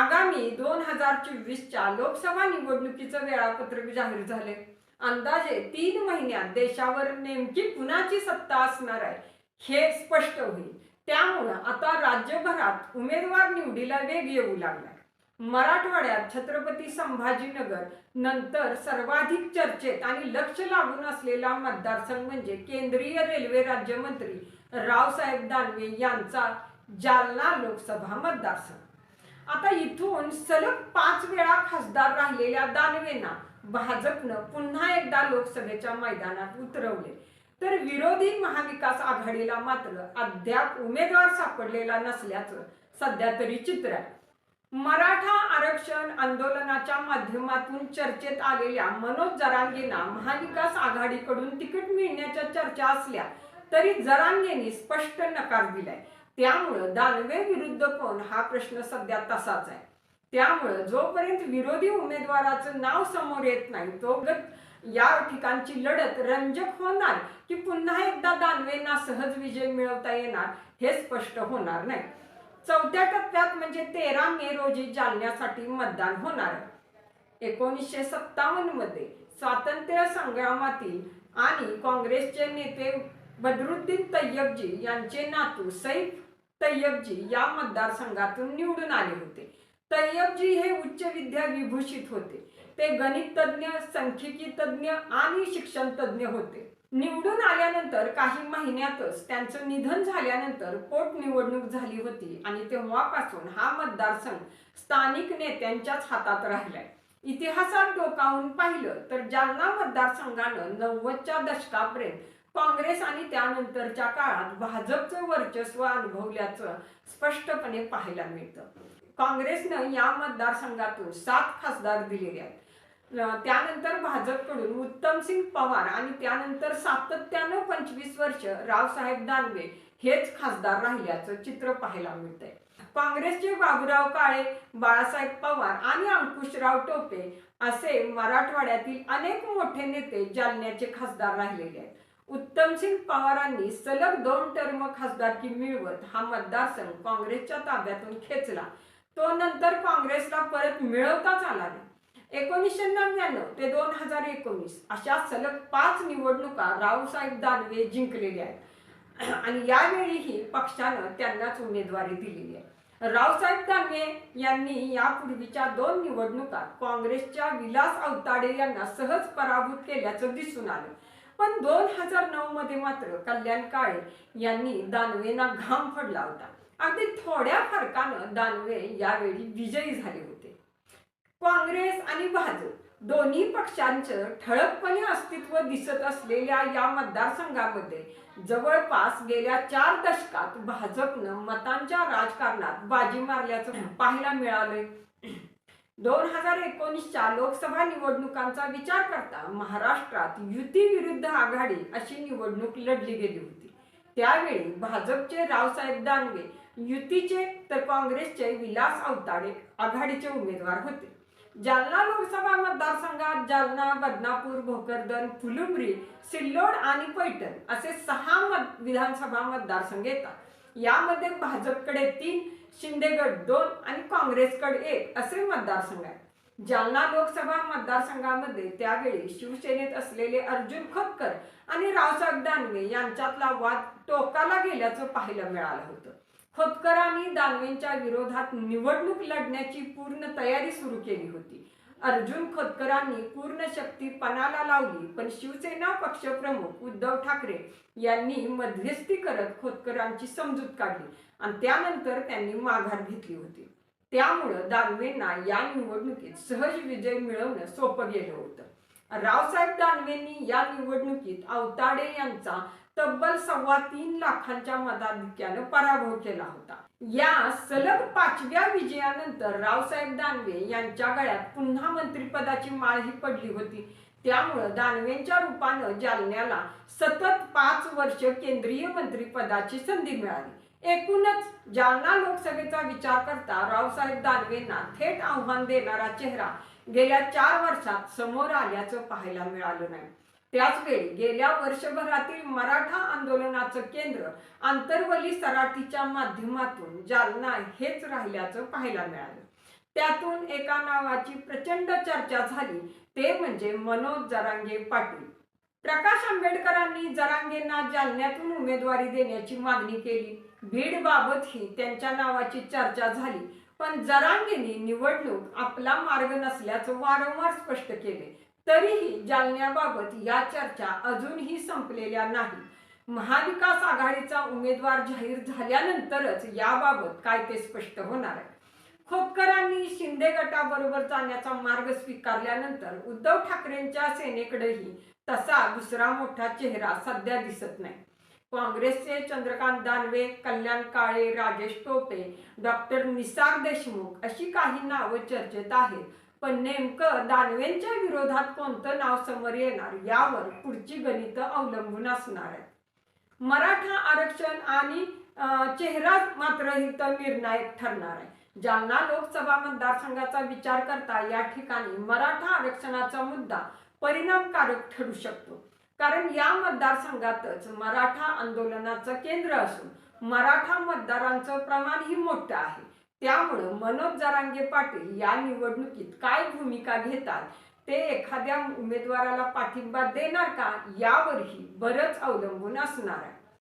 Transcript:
आगामी दोन हजार चोवीसच्या लोकसभा निवडणुकीचं वेळापत्रक जाहीर झाले अंदाजे तीन महिन्यात देशावर नेमकी कुणाची सत्ता असणार आहे हे स्पष्ट होईल. त्यामुळं आता राज्यभरात उमेदवार निवडीला वेग येऊ लागला मराठवाड्यात छत्रपती संभाजीनगर नंतर सर्वाधिक चर्चेत आणि लक्ष लागून असलेला मतदारसंघ म्हणजे केंद्रीय रेल्वे राज्यमंत्री रावसाहेब दानवे यांचा जालना लोकसभा मतदारसंघ. आता इथून सलग पाच वेळा खासदार राहिलेल्या दानवेंना भाजपनं पुन्हा एकदा लोकसभेच्या मैदानात उतरवले. तर विरोधी महाविकास आघाडीला मात्र अद्याप उमेदवार सापडलेला नसल्याचं सध्या तरी चित्र आहे. मराठा आरक्षण आंदोलनाच्या माध्यमातून चर्चेत आलेल्या मनोज जरांगेंना महाविकास आघाडीकडून तिकीट मिळण्याच्या चर्चा असल्या तरी जरांगेंनी स्पष्ट नकार दिलाय. त्यामुळं दानवे विरुद्ध कोण हा प्रश्न सध्या तसाच आहे. त्यामुळं जोपर्यंत विरोधी उमेदवाराचं नाव समोर येत नाही तो या ठिकाणची लढत रंजक होणार की पुन्हा एकदा दानवेंना सहज विजय मिळवता येणार हे स्पष्ट होणार नाही. चौथ्या टप्प्यात म्हणजे तेरा मे रोजी जालन्यासाठी मतदान होणार एकोणीसशे सत्तावन्नमध्ये स्वातंत्र्य संग्रामातील आणि काँग्रेसचे नेते बदरुद्दीन तय्यबजी यांचे नातू सैफ तय्यबजी या मतदारसंघातून निवडून आले होते. तय्यबजी हे उच्च विद्या विभूषित होते. ते गणित तज्ज्ञ सांख्यिकी तज्ज्ञ आणि शिक्षण तज्ज्ञ होते. निवडून आल्यानंतर काही महिन्यातच त्यांचं निधन झाल्यानंतर पोटनिवडणूक झाली होती आणि तेव्हापासून हा मतदारसंघ स्थानिक नेत्यांच्याच हातात राहिलाय. इतिहासात डोकावून पाहिलं तर जालना मतदारसंघानं नव्वदच्या दशकापर्यंत काँग्रेस आणि त्यानंतरच्या काळात भाजपचं वर्चस्व अनुभवल्याचं स्पष्टपणे पाहायला मिळतं. काँग्रेसनं या मतदारसंघातून सात खासदार दिलेले आहेत. त्यानंतर भाजपकडून उत्तमसिंग पवार आणि त्यानंतर सातत्यानं पंचवीस वर्ष रावसाहेब दानवे हेच खासदार राहिल्याचं चित्र पाहायला मिळतंय. काँग्रेसचे बाबूराव काळे बाळासाहेब पवार आणि अंकुशराव टोपे असे मराठवाड्यातील अनेक मोठे नेते जालन्याचे खासदार राहिलेले आहेत. उत्तमसिंग पवारांनी सलग दोन टर्म खासदारकी मिळवत हा मतदारसंघ काँग्रेसच्या ताब्यातून खेचला. तो नंतर काँग्रेसला परत मिळवताच आला नाही. एकोणीसशे नव्याण्णव ते दोन हजार एकोणीस अशा सलग पाच निवडणुका रावसाहेब दानवे जिंकलेल्या आहेत. आणि यावेळीही पक्षानं त्यांनाच उमेदवारी दिलेली आहे. रावसाहेब दानवे यांनी यापूर्वीच्या दोन निवडणुकात काँग्रेसच्या विलास अवताडे यांना सहज पराभूत केल्याचं दिसून आलं. पण दोन हजार नऊ मध्ये मात्र कल्याण काळे यांनी दानवेंना घाम फडला होता. अगदी थोड्या फरकानं दानवे यावेळी विजयी झाले होते. काँग्रेस आणि भाजप दोन्ही पक्षांचं ठळकपणे अस्तित्व दिसत असलेल्या या मतदारसंघामध्ये जवळपास गेल्या चार दशकात भाजपनं मतांच्या राजकारणात बाजी मारल्याचं पाहायला मिळालंय. दोन हजार एकोणीसच्या लोकसभा निवडणुकांचा विचार करता महाराष्ट्रात युती विरुद्ध आघाडी अशी निवडणूक लढली गेली होती. त्यावेळी भाजपचे रावसाहेब दानवे युतीचे तर काँग्रेसचे विलास अवताडे आघाडीचे उमेदवार होते. जालना लोकसभा मतदारसंघात जालना बदनापूर भोकरदन फुलंब्री सिल्लोड आणि पैठण असे सहा मत विधानसभा मतदारसंघ येतात. यामध्ये भाजपकडे तीन शिंदेगड दोन आणि काँग्रेसकडे एक असे मतदारसंघ आहेत. जालना लोकसभा मतदारसंघामध्ये त्यावेळी शिवसेनेत असलेले अर्जुन खोतकर आणि रावसाहेब दानवे यांच्यातला वाद टोकाला गेल्याचं पाहायला मिळालं होतं. खोतकरांनी दानवेंच्या विरोधात निवडणूक लढण्याची पूर्ण तयारी सुरू केली होती. अर्जुन खोतकरांनी पूर्ण शक्ती पणाला लावली पण शिवसेना पक्षप्रमुख उद्धव ठाकरे यांनी मध्यस्थी करत खोतकरांची समजूत काढली आणि त्यानंतर त्यांनी माघार घेतली होती. त्यामुळं दानवेंना या निवडणुकीत सहज विजय मिळवणं सोपं गेलं होतं. रावसाहेब दानवेंनी या निवडणुकीत अवताडे यांचा तब्बल सव्वा तीन लाखांच्या मताधिक्यानं पराभव केला होता. या सलग पाचव्या विजयानंतर रावसाहेब दानवे यांच्या गळ्यात पुन्हा मंत्रिपदाची माळ ही पडली होती. त्यामुळं दानवेंच्या रूपानं जालन्याला सतत पाच वर्ष केंद्रीय मंत्रिपदाची संधी मिळाली. एकूणच जालना लोकसभेचा विचार करता रावसाहेब दानवेंना थेट आव्हान देणारा चेहरा गेल्या चार वर्षात समोर आल्याचं पाहायला मिळालं नाही. त्याचवेळी गेल्या वर्षभरातील मराठा आंदोलनाचं केंद्र आंतरवली सराठीच्या माध्यमातून जालना हेच राहिल्याचं पाहायला मिळालं. त्यातून एका नावाची प्रचंड चर्चा झाली ते म्हणजे मनोज जरांगे पाटील. प्रकाश आंबेडकरांनी जरांगेंना जालन्यातून उमेदवारी देण्याची मागणी केली. भीड बाबत ही त्यांच्या नावाची चर्चा झाली पण जरांगेंनी निवडणूक आपला मार्ग नसल्याचं वारंवार स्पष्ट केले. तरीही जालन्याबाबत या चर्चा अजूनही संपलेल्या नाही. महाविकास आघाडीचा उमेदवार जाहीर झाल्यानंतरच याबाबत काय ते स्पष्ट होणार आहे. खोतकरांनी शिंदे गटाबरोबर जाण्याचा मार्ग स्वीकारल्यानंतर उद्धव ठाकरेंच्या सेनेकडेही तसा दुसरा मोठा चेहरा सध्या दिसत नाही. काँग्रेसचे चंद्रकांत दानवे कल्याण काळे राजेश टोपे डॉक्टर निसार देशमुख अशी काही नावं चर्चेत आहेत. पण नेमकं दानवेंच्या विरोधात कोणतं नाव समोर येणार यावर पुढची गणितं अवलंबून असणार आहेत. मराठा आरक्षण आणि चेहरा मात्र इथं निर्णायक ठरणार आहे. जालना लोकसभा मतदारसंघाचा विचार करता या ठिकाणी मराठा आरक्षणाचा मुद्दा परिणामकारक ठरू शकतो. कारण या मतदारसंघातच मराठा आंदोलनाचं केंद्र असून मराठा मतदारांचं प्रमाणही मोठं आहे. त्यामुळं मनोज जरांगे पाटील या निवडणुकीत काय भूमिका घेतात? ते एखाद्या उमेदवाराला पाठिंबा देणार का? यावरही बरंच अवलंबून असणार आहे.